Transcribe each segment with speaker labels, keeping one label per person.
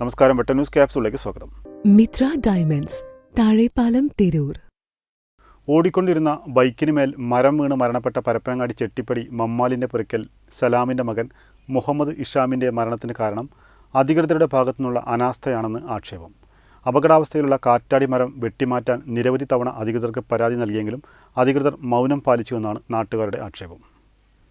Speaker 1: നമസ്കാരം. വെട്ട ന്യൂസ് ക്യാപ്സിലേക്ക് സ്വാഗതം.
Speaker 2: മിത്ര ഡയമണ്ട്സ് താഴെപ്പാലം തിരൂർ.
Speaker 1: ഓടിക്കൊണ്ടിരുന്ന ബൈക്കിന് മേൽ മരം വീണ് മരണപ്പെട്ട പരപ്പനങ്ങാടി ചെട്ടിപ്പടി മമ്മാലിന്റെ പുറക്കൽ സലാമിന്റെ മകൻ മുഹമ്മദ് ഇഷാമിന്റെ മരണത്തിന് കാരണം അധികൃതരുടെ ഭാഗത്തുനിന്നുള്ള അനാസ്ഥയാണെന്ന് ആക്ഷേപം. അപകടാവസ്ഥയിലുള്ള കാറ്റാടി മരം വെട്ടിമാറ്റാൻ നിരവധി തവണ അധികൃതർക്ക് പരാതി നൽകിയെങ്കിലും അധികൃതർ മൗനം പാലിച്ചുവെന്നാണ് നാട്ടുകാരുടെ ആക്ഷേപം.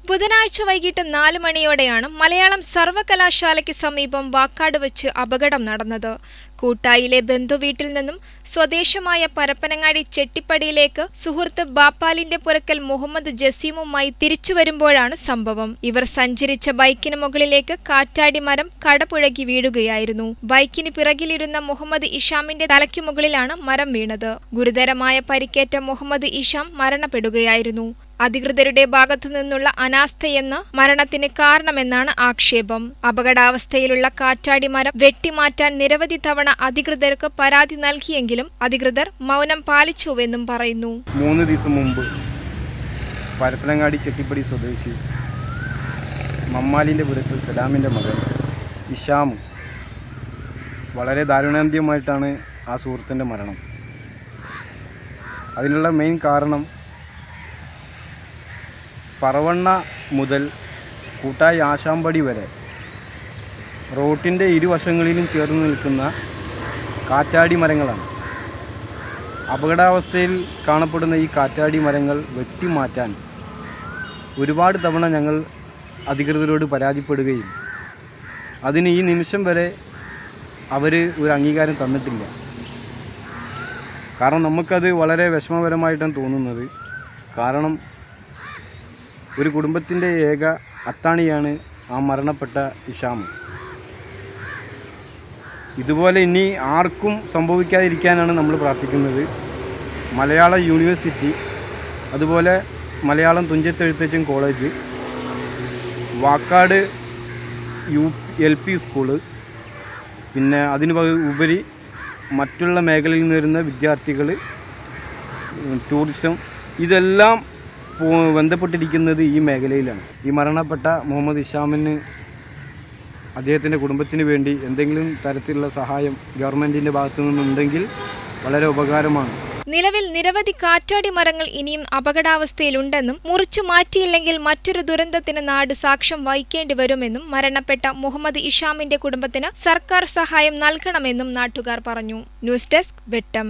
Speaker 3: ബുധനാഴ്ച വൈകിട്ട് നാല് മണിയോടെയാണ് മലയാളം സർവകലാശാലയ്ക്ക് സമീപം വാക്കാട് വെച്ച് അപകടം നടന്നത്. കൂട്ടായിലെ ബന്ധുവീട്ടിൽ നിന്നും സ്വദേശമായ പരപ്പനങ്ങാടി ചെട്ടിപ്പടിയിലേക്ക് സുഹൃത്ത് ബാപ്പാലിന്റെ പുറക്കൽ മുഹമ്മദ് ജസീമുമായി തിരിച്ചു വരുമ്പോഴാണ് സംഭവം. ഇവർ സഞ്ചരിച്ച ബൈക്കിന് മുകളിലേക്ക് കാറ്റാടി മരം കടപുഴകി വീഴുകയായിരുന്നു. ബൈക്കിന് പിറകിലിരുന്ന മുഹമ്മദ് ഇഷാമിന്റെ തലയ്ക്ക് മുകളിലാണ് മരം വീണത്. ഗുരുതരമായ പരിക്കേറ്റ മുഹമ്മദ് ഇഷാം മരണപ്പെടുകയായിരുന്നു. അധികൃതരുടെ ഭാഗത്തു നിന്നുള്ള അനാസ്ഥയെന്ന് മരണത്തിന് കാരണമെന്നാണ് ആക്ഷേപം. അപകടാവസ്ഥയിലുള്ള കാറ്റാടി മരം വെട്ടിമാറ്റാൻ നിരവധി തവണ അധികൃതർക്ക് പരാതി നൽകിയെങ്കിലും അധികൃതർ മൗനം പാലിച്ചുവെന്നും പറയുന്നു.
Speaker 4: മൂന്ന് ദിവസം മുമ്പ് പരപ്പനങ്ങാടി ചെട്ടിപ്പടി സ്വദേശി മമ്മാലിന്റെ പുരത്തിൽ സലാമിന്റെ മകൻ ഇഷാം വളരെ ദാരുണാന്ത്യമായിട്ടാണ് ആ സുഹൃത്തിന്റെ മരണം. അതിനുള്ള മെയിൻ കാരണം പറവണ്ണ മുതൽ കൂട്ടായി ആശാമ്പടി വരെ. റോട്ടിന്റെ ഇരുവശങ്ങളിലും ചേർന്ന് നിൽക്കുന്ന കാറ്റാടി മരങ്ങളാണ്. അപകടാവസ്ഥയിൽ കാണപ്പെടുന്ന ഈ കാറ്റാടി മരങ്ങൾ വെട്ടിമാറ്റാൻ ഒരുപാട് തവണ ഞങ്ങൾ അധികൃതരോട് പരാതിപ്പെടുകയും അതിന് ഈ നിമിഷം വരെ അവർ ഒരു അംഗീകാരം തന്നിട്ടില്ല. കാരണം നമുക്കത് വളരെ വിഷമകരമായിട്ടാണ് തോന്നുന്നത്. കാരണം ഒരു കുടുംബത്തിന്റെ ഏക അത്താണിയാണ് ആ മരണപ്പെട്ട ഇഷാം ഇതുപോലെ ഇനി ആർക്കും സംഭവിക്കാതിരിക്കാനാണ് നമ്മൾ പ്രാർത്ഥിക്കുന്നത്. മലയാള യൂണിവേഴ്സിറ്റി അതുപോലെ Malayalam Thunchathezhuthachan college Vakkad U L P school പിന്നെ അതിന് ഉപരി മറ്റുള്ള മേഖലയിൽ നിന്ന് വരുന്ന വിദ്യാർത്ഥികൾ ടൂറിസം ഇതെല്ലാം ബന്ധപ്പെട്ടിരിക്കുന്നത് ഈ മേഖലയിലാണ്. ഈ മരണപ്പെട്ട മുഹമ്മദ് ഇഷാമിന് അദ്ദേഹത്തിന്റെ കുടുംബത്തിന് വേണ്ടി എന്തെങ്കിലും തരത്തിലുള്ള സഹായം ഗവൺമെന്റിന്റെ ഭാഗത്തു നിന്നുണ്ടെങ്കിൽ വളരെ ഉപകാരമാണ്.
Speaker 3: നിലവിൽ നിരവധി കാറ്റാടി മരങ്ങൾ ഇനിയും അപകടാവസ്ഥയിലുണ്ടെന്നും മുറിച്ചു മാറ്റിയില്ലെങ്കിൽ മറ്റൊരു ദുരന്തത്തിന് നാട് സാക്ഷ്യം വഹിക്കേണ്ടി വരുമെന്നും മരണപ്പെട്ട മുഹമ്മദ് ഇഷാമിന്റെ കുടുംബത്തിന് സർക്കാർ സഹായം നൽകണമെന്നും നാട്ടുകാർ പറഞ്ഞു. News desk Vettam.